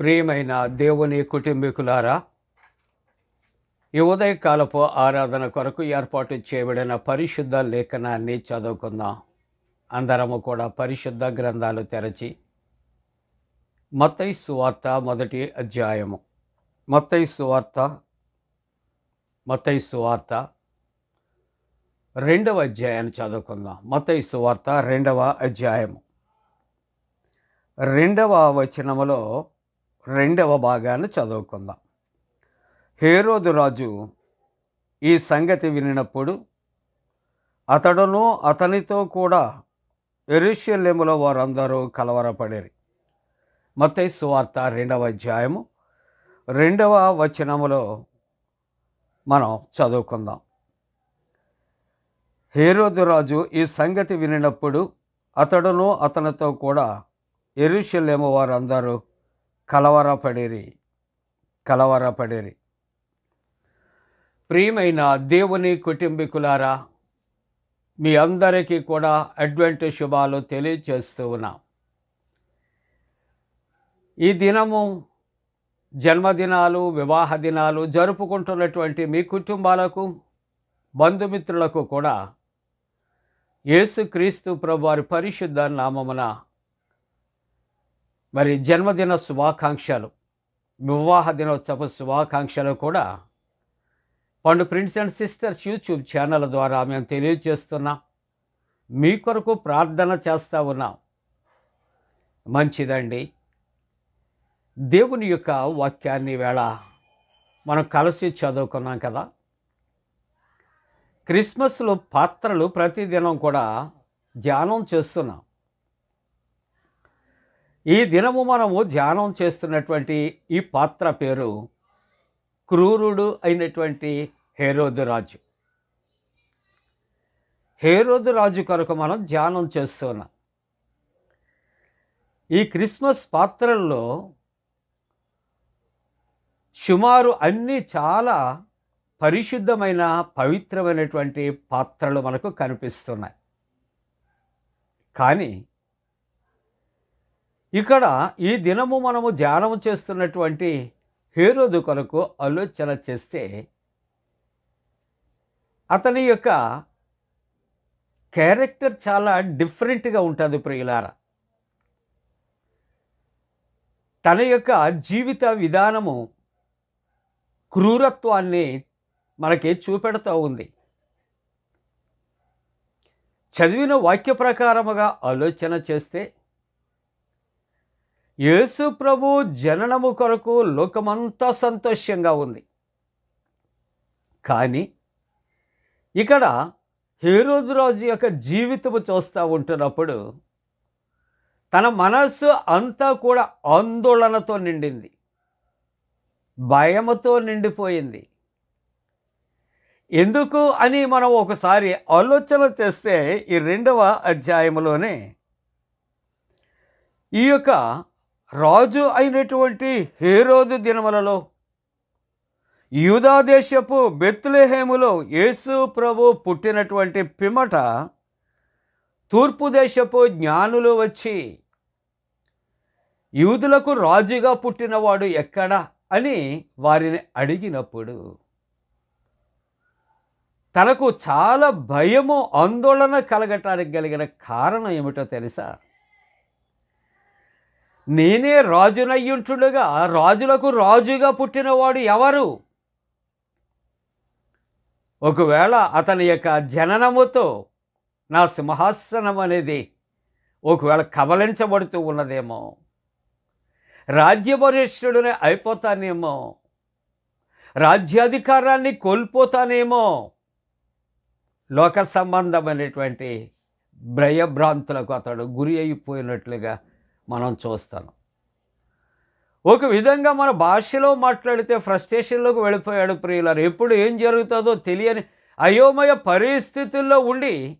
ప్రియమైన దేవుని కుటుంబీకులారా ఈ ఉదయకాలపు ఆరాధన కొరకు ఏర్పాటు చేయబడిన పరిశుద్ధ లేఖనాన్ని చదువుకుందాం. అందరము కూడా పరిశుద్ధ గ్రంథాలు తెరచి మత్తయి సువార్త మొదటి అధ్యాయము. మత్తయి సువార్త మత్తయి సువార్త రెండవ అధ్యాయాన్ని చదువుకుందాం. మత్తయి సువార్త రెండవ అధ్యాయము. రెండవ వచనములో రెండవ భాగాన్ని చదువుకుందాం. హేరోదు రాజు ఈ సంగతి వినినప్పుడు అతడును అతనితో కూడా ఎరుషలేములో వారందరూ కలవరపడేరి. మతై సువార్త రెండవ అధ్యాయము రెండవ వచనములో మనం చదువుకుందాం. హేరోదు రాజు ఈ సంగతి వినినప్పుడు అతడును అతనితో కూడా ఎరుషలేము వారందరూ కలవరపడిరి కలవరపడిరి. ప్రియమైన దేవుని కుటుంబీకులారా మీ అందరికీ కూడా అడ్వెంట్ శుభాలు తెలియచేస్తూ ఉన్నాం. ఈ దినము జన్మదినాలు వివాహ దినాలు జరుపుకుంటున్నటువంటి మీ కుటుంబాలకు బంధుమిత్రులకు కూడా యేసుక్రీస్తు ప్రభు వారి పరిశుద్ధ నామమున మరి జన్మదిన శుభాకాంక్షలు వివాహ దినోత్సవ శుభాకాంక్షలు కూడా Pandu prince and sisters YouTube channel ద్వారా మేము తెలియజేస్తున్నాం. మీ కొరకు ప్రార్థన చేస్తూ ఉన్నాం. మంచిదండి. దేవుని యొక్క వాక్యాన్ని వేళ మనం కలిసి చదువుకున్నాం కదా. క్రిస్మస్లో పాత్రలు ప్రతిదినం కూడా ధ్యానం చేస్తున్నాం. ఈ దినము మనము ధ్యానం చేస్తున్నటువంటి ఈ పాత్ర పేరు క్రూరుడు అయినటువంటి హేరోదు రాజు. హేరోదు రాజు కొరకు మనం ధ్యానం చేస్తున్నాం. ఈ క్రిస్మస్ పాత్రల్లో సుమారు అన్నీ చాలా పరిశుద్ధమైన పవిత్రమైనటువంటి పాత్రలు మనకు కనిపిస్తున్నాయి. కానీ ఇక్కడ ఈ దినము మనము ధ్యానం చేస్తున్నటువంటి హేరోదు కొరకు ఆలోచన చేస్తే అతని యొక్క క్యారెక్టర్ చాలా డిఫరెంట్గా ఉంటుంది ప్రియులారా. తన యొక్క జీవిత విధానము క్రూరత్వాన్ని మనకి చూపెడుతూ ఉంది. చదివిన వాక్య ప్రకారముగా ఆలోచన చేస్తే యేసు ప్రభు జననము కొరకు లోకమంతా సంతోషంగా ఉంది. కానీ ఇక్కడ హేరోదు రాజు యొక్క జీవితము చూస్తూ ఉంటున్నప్పుడు తన మనస్సు అంతా కూడా ఆందోళనతో నిండింది. భయముతో నిండిపోయింది. ఎందుకు అని మనం ఒకసారి ఆలోచన చేస్తే ఈ రెండవ అధ్యాయంలోనే ఈ యొక్క రాజు అయినటువంటి హేరోదు దినములలో యూదాదేశపు బెత్లెహేములో యేసు ప్రభు పుట్టినటువంటి పిమట తూర్పు దేశపు జ్ఞానులు వచ్చి యూదులకు రాజుగా పుట్టినవాడు ఎక్కడా అని వారిని అడిగినప్పుడు తనకు చాలా భయము ఆందోళన కలగటానికి కలిగిన కారణం ఏమిటో తెలుసా? నేనే రాజునయ్యుంటుండగా రాజులకు రాజుగా పుట్టినవాడు ఎవరు? ఒకవేళ అతని యొక్క జననముతో నా సింహాసనం అనేది ఒకవేళ కబలించబడుతూ ఉన్నదేమో రాజ్యవరిష్ఠుడిని అయిపోతానేమో రాజ్యాధికారాన్ని కోల్పోతానేమో లోక సంబంధమైనటువంటి భయభ్రాంతులకు అతడు గురి అయిపోయినట్లుగా మనం చూస్తాం. ఒక విధంగా మన భాషలో మాట్లాడితే ఫ్రస్ట్రేషన్లోకి వెళ్ళిపోయాడు ప్రియులారు. ఎప్పుడు ఏం జరుగుతుందో తెలియని అయోమయ పరిస్థితుల్లో ఉండి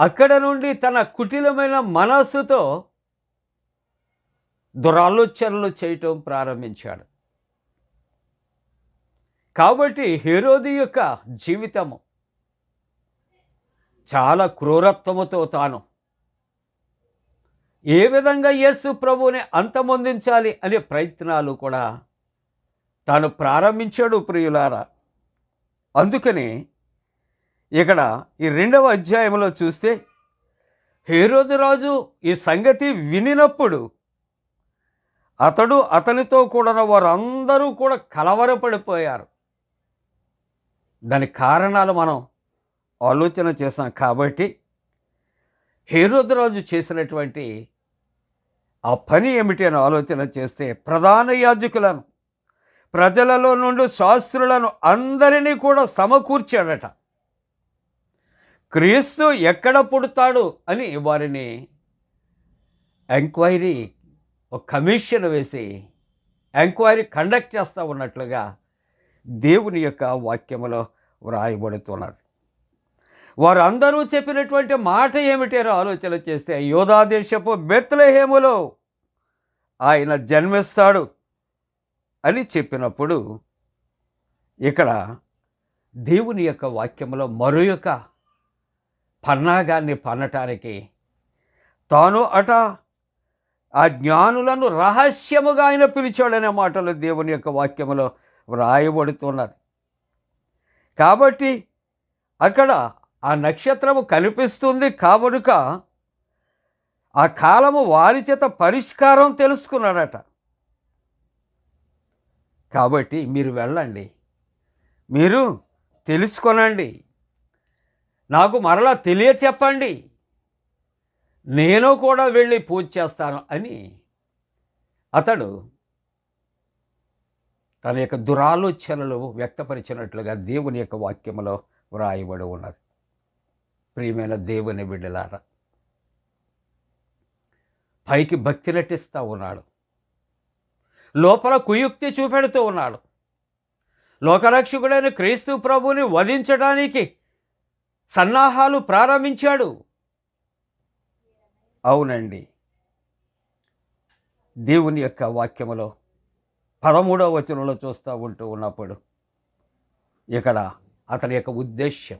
అక్కడ నుండి తన కుటిలమైన మనస్సుతో దురాలోచనలు చేయటం ప్రారంభించాడు. కాబట్టి హీరోది యొక్క జీవితము చాలా క్రూరత్వముతో తాను ఏ విధంగా యేసు ప్రభువుని అంతమొందించాలి అనే ప్రయత్నాలు కూడా తాను ప్రారంభించాడు ప్రియులారా. అందుకని ఇక్కడ ఈ రెండవ అధ్యాయంలో చూస్తే హేరోదు రాజు ఈ సంగతి వినినప్పుడు అతడు అతనితో కూడిన వారందరూ కూడా కలవరపడిపోయారు. దాని కారణాలు మనం ఆలోచన చేసాం కాబట్టి హేరోదరాజు చేసినటువంటి ఆ పని ఏమిటి అని ఆలోచన చేస్తే ప్రధాన యాజకులను ప్రజలలో నుండి శాస్త్రులను అందరినీ కూడా సమకూర్చాడట. క్రీస్తు ఎక్కడ పుడతాడు అని వారిని ఎంక్వైరీ ఒక కమిషన్ వేసి ఎంక్వైరీ కండక్ట్ చేస్తూ ఉన్నట్లుగా దేవుని యొక్క వాక్యములో వ్రాయబడుతున్నది. వారందరూ చెప్పినటువంటి మాట ఏమిటో ఆలోచన చేస్తే యోధాదేశపు బెత్లహేములో ఆయన జన్మిస్తాడు అని చెప్పినప్పుడు ఇక్కడ దేవుని యొక్క వాక్యంలో మరో యొక్క పన్నాగాన్ని పన్నటానికి తాను అట ఆ జ్ఞానులను రహస్యముగా ఆయన పిలిచాడనే మాటలు దేవుని యొక్క వాక్యములో వ్రాయబడుతున్నది. కాబట్టి అక్కడ ఆ నక్షత్రము కనిపిస్తుంది కాబనుక ఆ కాలము వారి చేత పరిష్కారం తెలుసుకున్నాడట. కాబట్టి మీరు వెళ్ళండి. మీరు తెలుసుకొనండి. నాకు మరలా తెలియ చెప్పండి నేను కూడా వెళ్ళి పూజ చేస్తాను అని అతడు తన యొక్క దురాలోచనలు వ్యక్తపరిచినట్లుగా దేవుని యొక్క వాక్యములో వ్రాయబడి ఉన్నది. ప్రియమైన దేవుని బిడ్డలారా పైకి భక్తి నటిస్తూ ఉన్నాడు. లోపల కుయుక్తి చూపెడుతూ ఉన్నాడు. లోకరక్షకుడైన క్రీస్తు ప్రభుని వధించడానికి సన్నాహాలు ప్రారంభించాడు. అవునండి. దేవుని యొక్క వాక్యములో పదమూడవ వచనంలో చూస్తూ ఉంటూ ఉన్నప్పుడు ఇక్కడ అతని యొక్క ఉద్దేశ్యం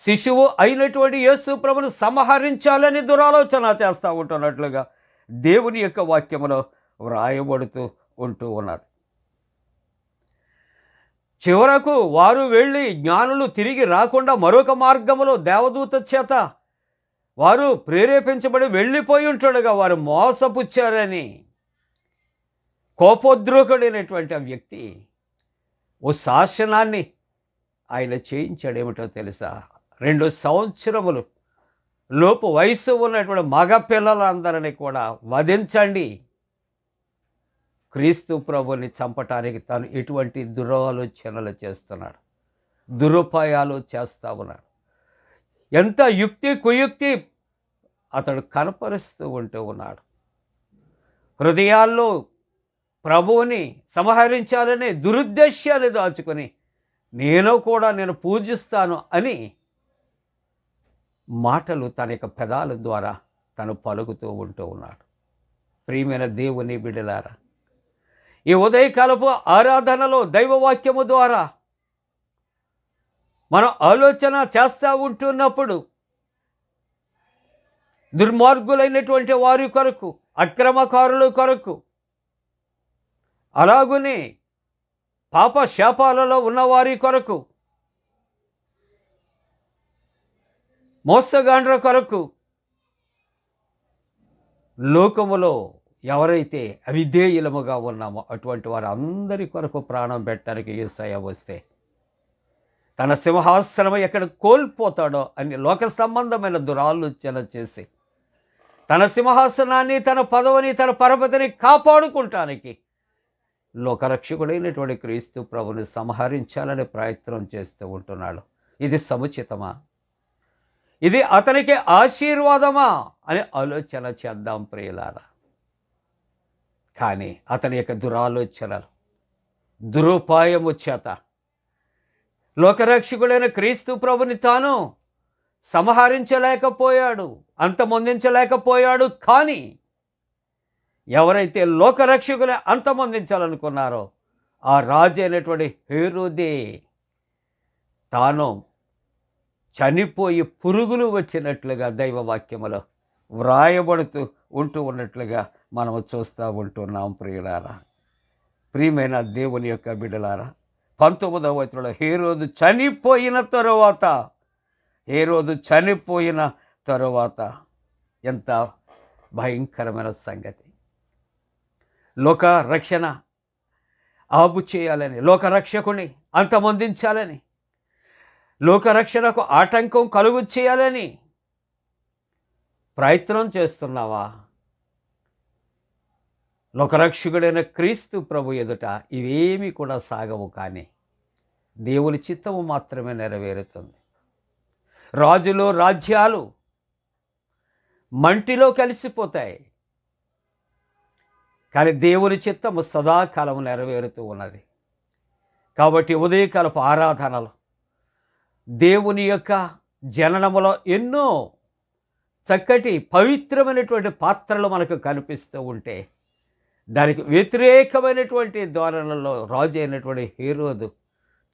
శిశువు అయినటువంటి యేసు ప్రభును సంహరించాలని దురాలోచన చేస్తూ ఉంటున్నట్లుగా దేవుని యొక్క వాక్యములో వ్రాయబడుతూ ఉంటూ ఉన్నారు చివరకు వారు వెళ్ళి జ్ఞానులు తిరిగి రాకుండా మరొక మార్గములో దేవదూత చేత వారు ప్రేరేపించబడి వెళ్ళిపోయి ఉంటాడుగా వారు మోసపుచ్చారని కోపోద్రోకుడైనటువంటి ఆ వ్యక్తి ఓ శాసనాన్ని ఆయన చేయించాడు ఏమిటో తెలుసా? రెండు సంవత్సరములు లోపు వయసు ఉన్నటువంటి మగ పిల్లలందరినీ కూడా వధించండి. క్రీస్తు ప్రభుని చంపటానికి తను ఎటువంటి దురాలోచనలు చేస్తున్నాడు దురుపాయాలు చేస్తా ఉన్నాడు. ఎంత యుక్తి కుయుక్తి అతడు కనపరుస్తూ ఉంటూ ఉన్నాడు. హృదయాల్లో ప్రభువుని సంహరించాలనే దురుద్దేశ్యాన్ని దాచుకొని నేను కూడా నేను పూజిస్తాను అని మాటలు తన యొక్క పెదాల ద్వారా తను పలుకుతూ ఉంటూ ఉన్నాడు. ప్రియమైన దేవుని బిడలారా ఈ ఉదయకాలపు ఆరాధనలో దైవవాక్యము ద్వారా మనం ఆలోచన చేస్తూ ఉంటున్నప్పుడు దుర్మార్గులైనటువంటి వారి కొరకు అక్రమకారుల కొరకు అలాగునే పాప శాపాలలో ఉన్నవారి కొరకు మోసగాండ్ర కొరకు లోకములో ఎవరైతే అవిధేయులముగా ఉన్నామో అటువంటి వారు అందరి కొరకు ప్రాణం పెట్టడానికి ఏసయ్య వస్తే తన సింహాసనం ఎక్కడ కోల్పోతాడో అని లోక సంబంధమైన దురాలోచన చేసి తన సింహాసనాన్ని తన పదవిని తన పరపతిని కాపాడుకుంటానికి లోకరక్షకుడైనటువంటి క్రీస్తు ప్రభుని సంహరించాలని ప్రయత్నం చేస్తూ ఉంటున్నాడు. ఇది సముచితమా? ఇది అతనికి ఆశీర్వాదమా అని ఆలోచన చేద్దాం ప్రియులారా. కానీ అతని యొక్క దురాలోచనలు దురుపాయము చేత లోకరక్షకుడైన క్రీస్తు ప్రభుని తాను సంహరించలేకపోయాడు అంతమొందించలేకపోయాడు. కానీ ఎవరైతే లోకరక్షకులే అంతమొందించాలనుకున్నారో ఆ రాజు అయినటువంటి హేరుదే తాను చనిపోయి పురుగులు వచ్చినట్లుగా దైవవాక్యములో వ్రాయబడుతూ ఉంటూ ఉన్నట్లుగా మనం చూస్తూ ఉంటున్నాం ప్రియులారా. ప్రియమైన దేవుని యొక్క బిడలారా పంతొమ్మిదవ వచనంలో హేరోదు చనిపోయిన తరువాత హేరోదు చనిపోయిన తరువాత ఎంత భయంకరమైన సంగతి. లోక రక్షణ ఆపు చేయాలని లోకరక్షకుని అంతమొందించాలని లోకరక్షణకు ఆటంకం కలుగు చేయాలని ప్రయత్నం చేస్తున్నావా? లోకరక్షకుడైన క్రీస్తు ప్రభు ఎదుట ఇవేమీ కూడా సాగవు కానీ దేవుని చిత్తము మాత్రమే నెరవేరుతుంది. రాజులు రాజ్యాలు మంటిలో కలిసిపోతాయి. కానీ దేవుని చిత్తము సదాకాలం నెరవేరుతూ ఉన్నది. కాబట్టి ఉదయకాలపు ఆరాధనలు దేవుని యొక్క జననములో ఎన్నో చక్కటి పవిత్రమైనటువంటి పాత్రలు మనకు కనిపిస్తూ ఉంటే దానికి వ్యతిరేకమైనటువంటి ధోరణులలో రాజు అయినటువంటి హీరోదు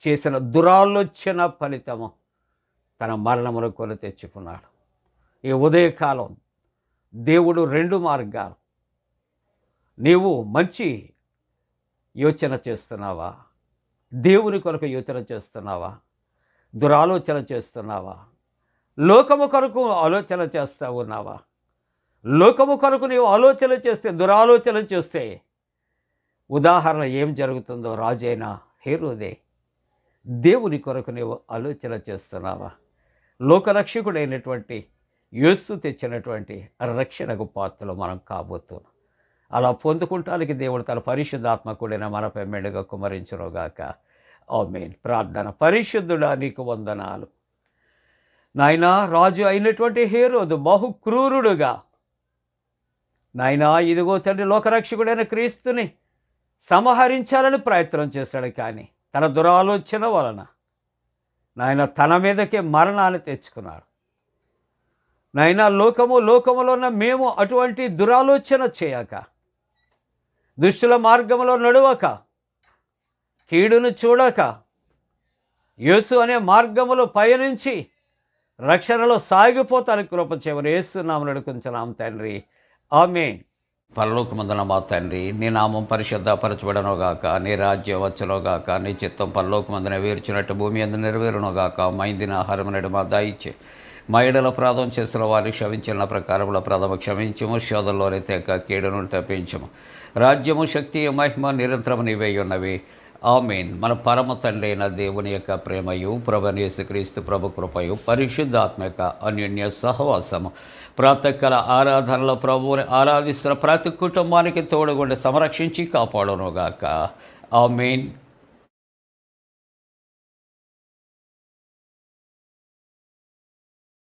చేసిన దురాలోచన ఫలితము తన మరణమును కొని తెచ్చుకున్నాడు. ఈ ఉదయకాలం దేవుడు రెండు మార్గాలు. నీవు మంచి యోచన చేస్తున్నావా? దేవుని కొరకు యోచన చేస్తున్నావా? దురాలోచన చేస్తున్నావా? లోకము కొరకు ఆలోచన చేస్తూ ఉన్నావా? లోకము కొరకు నీవు ఆలోచన చేస్తే దురాలోచన చేస్తే ఉదాహరణ ఏం జరుగుతుందో రాజైన హీరోదే దేవుని కొరకు నీవు ఆలోచన చేస్తున్నావా? లోకరక్షకుడైనటువంటి యేసు తెచ్చినటువంటి రక్షణకు పాత్రలు మనం కాబోతున్నాం. అలా పొందుకుంటానికి దేవుడు తన పరిశుద్ధాత్మకుడైన మన మెండుగా కుమరించరుగాక ఆమెన్. ప్రార్థన. పరిశుద్ధుడా నీకు వందనాలు. నాయనా రాజు అయినటువంటి హేరోదు బహు క్రూరుడుగా. నాయనా ఇదిగో తండ్రి లోకరక్షకుడైన క్రీస్తుని సంహరించాలని ప్రయత్నం చేశాడు కానీ తన దురాలోచన వలన. నాయన తన మీదకే మరణాన్ని తెచ్చుకున్నాడు. నాయన లోకము లోకములో ఉన్న మేము అటువంటి దురాలోచన చేయక దుష్టుల మార్గంలో నడవక కీడును చూడక యేసు అనే మార్గములో పయనించి రక్షణలో సాగిపోతాను కృప చేయమని యేసునామని అడుగుతున్నాం తండ్రి. ఆమెన్. పరలోకమందున మా తండ్రి నీ నామం పరిశుద్ధపరచబడనుగాక నీ రాజ్యం వచ్చునుగాక నీ చిత్తం పరలోకమందున వేర్చినట్టు భూమి అందు నెరవేరునుగాక మైందిన ఆహారం నడు మా దాయిచ్చే. మా ఎడల ప్రాధం చేసిన వారిని క్షమించిన ప్రకారంలో ప్రథమ క్షమించము శోధంలోనే తెక్క కీడును తప్పించము. రాజ్యము శక్తి మహిమ నిరంతరం నీవై ఉన్నవి. ఆమెన్. మన పరమ తండ్రి అయిన దేవుని యొక్క ప్రేమయు ప్రభనేసుక్రీస్తు ప్రభు కృపయు పరిశుద్ధాత్మక అన్యోన్య సహవాసము. ప్రాతకాల ఆరాధనలో ప్రభువుని ఆరాధిస్తున్న ప్రతి కుటుంబానికి తోడుగుండి సంరక్షించి కాపాడునుగాక. ఆమెన్.